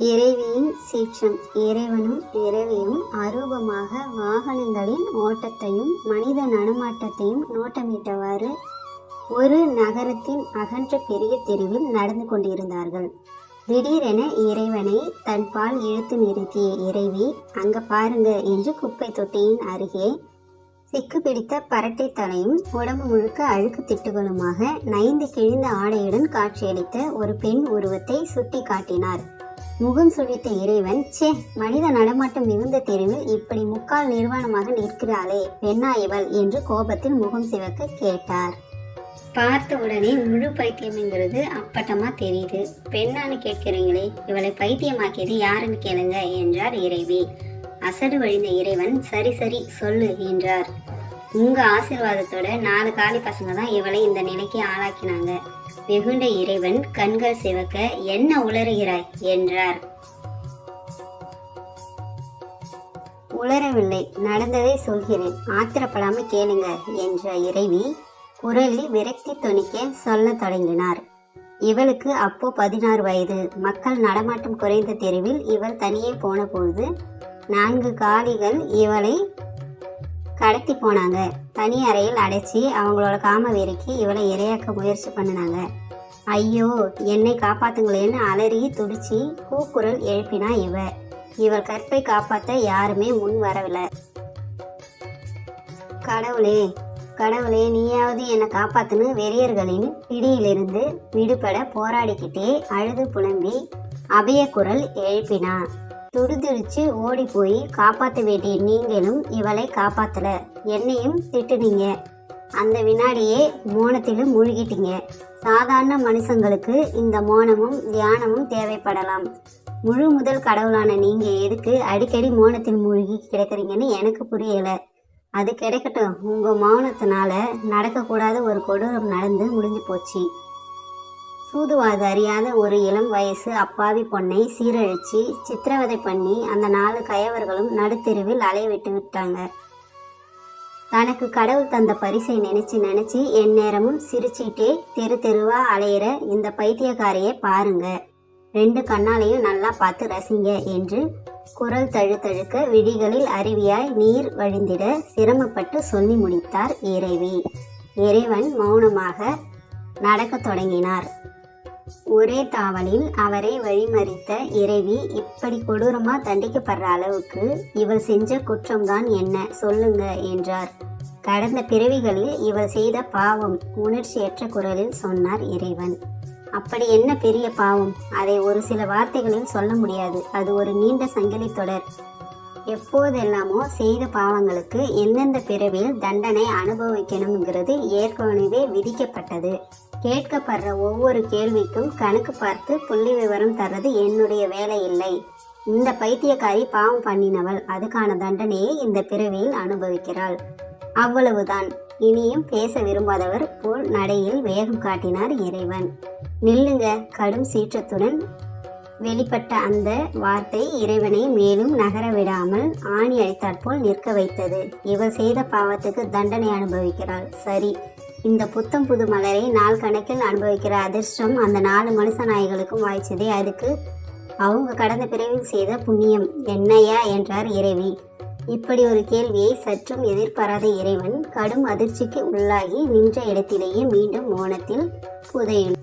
இறைவியின் சீற்றம் இறைவனும் இறைவியும் அரூபமாக வாகனங்களின் ஓட்டத்தையும் மனித நடமாட்டத்தையும் நோட்டமிட்டவாறு ஒரு நகரத்தின் அகன்ற பெரிய தெருவில் நடந்து கொண்டிருந்தார்கள். திடீரென இறைவனை தன் பால் இழுத்து நிறுத்திய இறைவி அங்க பாருங்க என்று குப்பை தொட்டியின் அருகே சிக்கு பிடித்த பரட்டை தலையும் உடம்பு முழுக்க அழுக்கு திட்டுகளுமாக நைந்து கிழிந்த ஆடையுடன் காட்சியளித்த ஒரு பெண் உருவத்தை சுட்டி காட்டினார் முகம் சுழித்த இறைவன் சே மனித நடமாட்டம் மிகுந்த தெருவில் இப்படி முக்கால் நிர்வாணமாக நிற்கிறாளே பெண்ணா இவள் என்று கோபத்தில் முகம் சிவக்க கேட்டார். பார்த்த உடனே முழு பைத்தியம்ங்கிறது அப்பட்டமா தெரியுது. பெண்ணான்னு கேட்கிறீங்களே இவளை பைத்தியமாக்கியது யாருன்னு கேளுங்க என்றார் இறைவி. அசடு வழிந்த இறைவன் சரி சரி சொல்லு என்றார். உங்க ஆசீர்வாதத்தோட நாலு காலி பசங்க தான் இவளை இந்த நிலைக்கு ஆளாக்கினாங்க. வெகுண்ட இறைவன் கண்கள் சிவக்க என்ன உளறுகிறாய்? என்றார். உளரவில்லை நடந்ததை சொல்கிறேன். ஆத்திரப்படாம கேளுங்க என்ற இறைவி குரலில் விரக்தி துணிக்க சொல்லத் தொடங்கினார். இவளுக்கு அப்போ பதினாறு வயது. மக்கள் நடமாட்டம் குறைந்த தெருவில் இவள் தனியே போன பொழுது நான்கு காளிகள் இவளை கடத்தி போனாங்க. தனி அறையில் அடைச்சி அவங்களோட காமவேறிக்கு இவளை இரையாக்க முயற்சி பண்ணினாங்க. ஐயோ என்னை காப்பாத்துங்களேன்னு அலறி துடிச்சு கூக்குரல் எழுப்பினா இவ. இவள் கற்பை காப்பாற்ற யாருமே முன் வரவில்லை. கடவுளே கடவுளே நீயாவது என்னை காப்பாத்துன்னு வெறியர்களின் பிடியிலிருந்து விடுபட போராடிக்கிட்டே அழுது புலம்பி அபய குரல் எழுப்பினா. துடிதுடிச்சு ஓடி போய் காப்பாற்ற வேண்டிய நீங்களும் இவளை காப்பாத்தல. என்னையும் திட்டுனீங்க. அந்த வினாடியே மோனத்திலும் மூழ்கிட்டீங்க. சாதாரண மனுஷங்களுக்கு இந்த மோனமும் தியானமும் தேவைப்படலாம். முழு முதல் கடவுளான நீங்க எதுக்கு அடிக்கடி மோனத்தில் மூழ்கி கிடைக்கிறீங்கன்னு எனக்கு புரியல. அது கிடைக்கட்டும். உங்க மௌனத்தினால நடக்கக்கூடாத ஒரு கொடூரம் நடந்து முடிஞ்சு போச்சு. சூதுவாது அறியாத ஒரு இளம் வயசு அப்பாவி பொண்ணை சீரழிச்சு சித்திரவதை பண்ணி அந்த நாலு கயவர்களும் நடுத்தெருவில் அலைவிட்டு விட்டாங்க. தனக்கு கடவுள் தந்த பரிசை நினைச்சு நினைச்சு எந்நேரமும் சிரிச்சிட்டே தெரு தெருவா அலையிற இந்த பைத்தியக்காரையை பாருங்க. ரெண்டு கண்ணாலையும் நல்லா பார்த்து ரசிங்க என்று குரல் தழுத்தழுக்க விழிகளில் அருவியாய் நீர் வழிந்திட சிரமப்பட்டு சொல்லி முடித்தார் இறைவி. இறைவன் மௌனமாக நடக்கத் தொடங்கினார். ஒரே தாவலில் அவரை வழிமறித்த இறைவி இப்படி கொடூரமா தண்டிக்கப்படுற அளவுக்கு இவள் செஞ்ச குற்றம்தான் என்ன? சொல்லுங்க என்றார். கடந்த பிறவிகளில் இவள் செய்த பாவம் உணர்ச்சியற்ற குரலில் சொன்னார் இறைவன். அப்படி என்ன பெரிய பாவம்? அதை ஒரு சில வார்த்தைகளில் சொல்ல முடியாது. அது ஒரு நீண்ட சங்கிலி தொடர். எப்போதெல்லாமோ செய்த பாவங்களுக்கு எந்தெந்த பிறவியில் தண்டனை அனுபவிக்கணுங்கிறது ஏற்கனவே விதிக்கப்பட்டது. கேட்கப்படுற ஒவ்வொரு கேள்விக்கும் கணக்கு பார்த்து புள்ளி விவரம் தர்றது என்னுடைய வேலை இல்லை இந்த பைத்தியக்காரி பாவம் பண்ணினவள். அதுக்கான தண்டனையை இந்த பிறவியில் அனுபவிக்கிறாள். அவ்வளவுதான். இனியும் பேச விரும்பாதவர் போல் நடையில் வேகம் காட்டினார் இறைவன். நில்லுங்க. கடும் சீற்றத்துடன் வெளிப்பட்ட அந்த வார்த்தை இறைவனை மேலும் நகர விடாமல் ஆணி அடித்தாற்போல் நிற்க வைத்தது. இவள் செய்த பாவத்துக்கு தண்டனை அனுபவிக்கிறாள். சரி. இந்த புத்தம் புது மலரை நாள் கணக்கில் அனுபவிக்கிற அதிர்ஷ்டம் அந்த நாலு மனுஷ நாய்களுக்கும் வாய்ச்சதே. அதுக்கு அவங்க கடந்த பிறவில் செய்த புண்ணியம். என்னையா என்றார் இறைவி. இப்படி ஒரு கேள்வியை சற்றும் எதிர்பாராத இறைவன் கடும் அதிர்ச்சிக்கு உள்ளாகி நின்ற இடத்திலேயே மீண்டும் மோனத்தில் புதையும்.